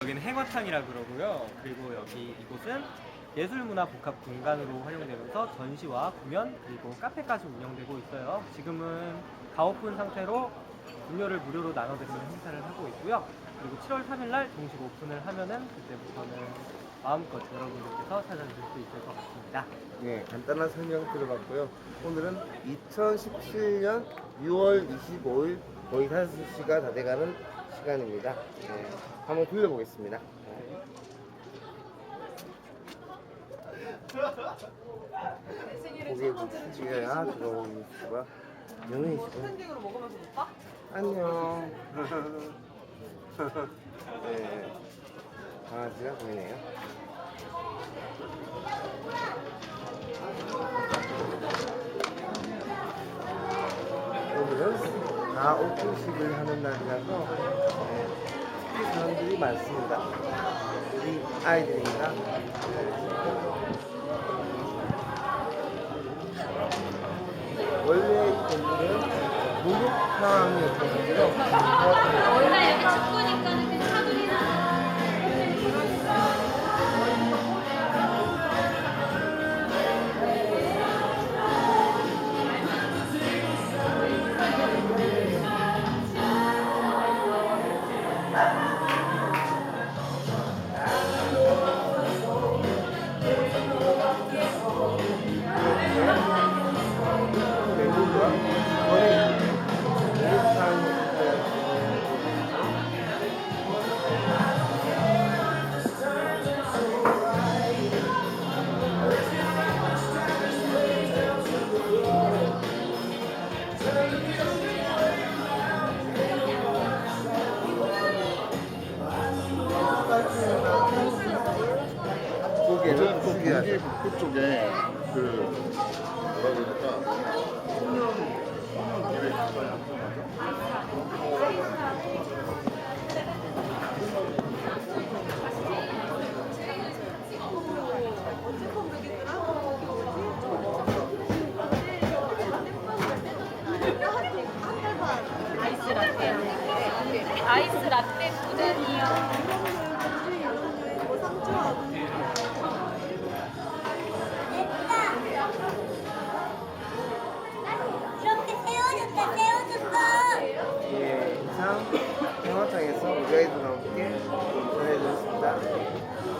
여기는 행화탕이라 그러고요. 그리고 여기 이곳은 예술문화 복합 공간으로 활용되면서 전시와 공연 그리고 카페까지 운영되고 있어요. 지금은 가오픈 상태로 음료를 무료로 나눠드리는 행사를 하고 있고요. 그리고 7월 3일날 정식 오픈을 하면은 그때부터는 마음껏 여러분들께서 찾아주실 수 있을 것 같습니다. 네, 간단한 설명 들어봤고요. 오늘은 2017년 6월 25일 거의 5시가 다 돼가는 시간입니다. 네, 한번 돌려보겠습니다. 네. 고개 숙여야 들어오는 수가 영예이시고 스탠딩으로 먹으면서 못 봐? 안녕. 네, 강아지가 보이네요. 오늘은 다 오픈식을 하는 날이라서 사람들이 많습니다. 우리 아이들입니다. 원래 이 건물은 목욕탕이었거든요. 해야 돼. 경기 북부 쪽에 그 뭐라 그럴까 아이스 라떼. 두 잔이요. 평화탕에서 무자이도 넘게 전해드렸습니다.